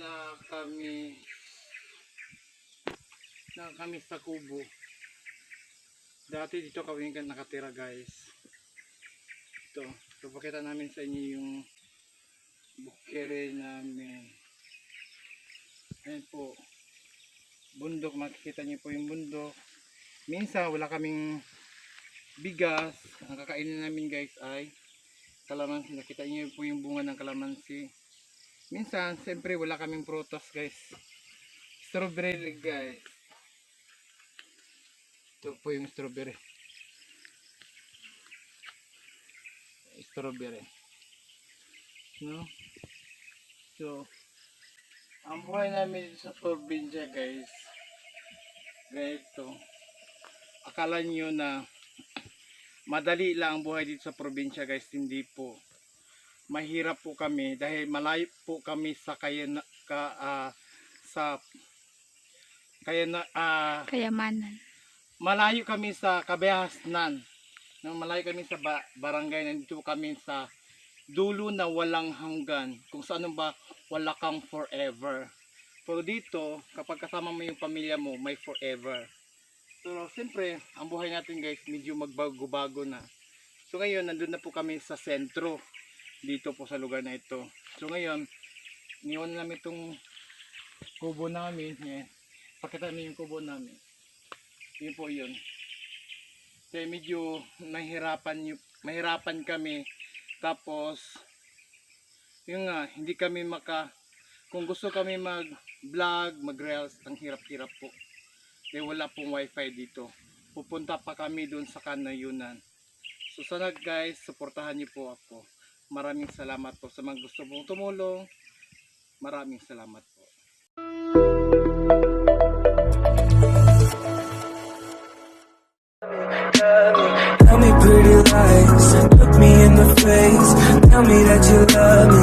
na kami na kami sa kubo. Dati dito kami nakatira guys. Ito, so pakita namin sa inyo yung bukere namin. Ayan po. Bundok, makikita niyo po yung bundok. Minsan wala kaming bigas. Ang kakainin namin guys ay kalamansi. Nakita niyo po yung bunga ng kalamansi. Minsan, siyempre wala kaming prutas guys. Strawberry guys. Ito po yung strawberry. Strawberry. No? So, ang buhay namin sa probinsya guys. Ganito. Akala nyo na madali lang ang buhay dito sa probinsya guys. Hindi po mahirap po kami dahil malayo po kami sa kaya ka ah, sa kaya na ah, Kayamanan. malayo kami sa Kabehasnan. Nang malayo kami sa ba- barangay nandito kami sa dulo na walang hanggan. Kung saan ba wala kang forever. Pero dito, kapag kasama mo yung pamilya mo, may forever. Pero siyempre, ang buhay natin guys, medyo magbago-bago na. So ngayon, nandun na po kami sa sentro dito po sa lugar na ito. So ngayon, niwan namin itong kubo namin. Yan. Pakita niyo yung kubo namin. Yun po yun. Kaya medyo mahirapan, mahirapan kami. Tapos, yun nga, hindi kami maka, kung gusto kami mag-vlog, mag-reels, ang hirap-hirap po. Dahil wala pong wifi dito. Pupunta pa kami dun sa kanayunan. So sana guys, suportahan niyo po ako. Maraming salamat po sa mga gusto pong tumulong. Maraming salamat po. Tell me pretty lies, look me in the face. Tell me that you love me,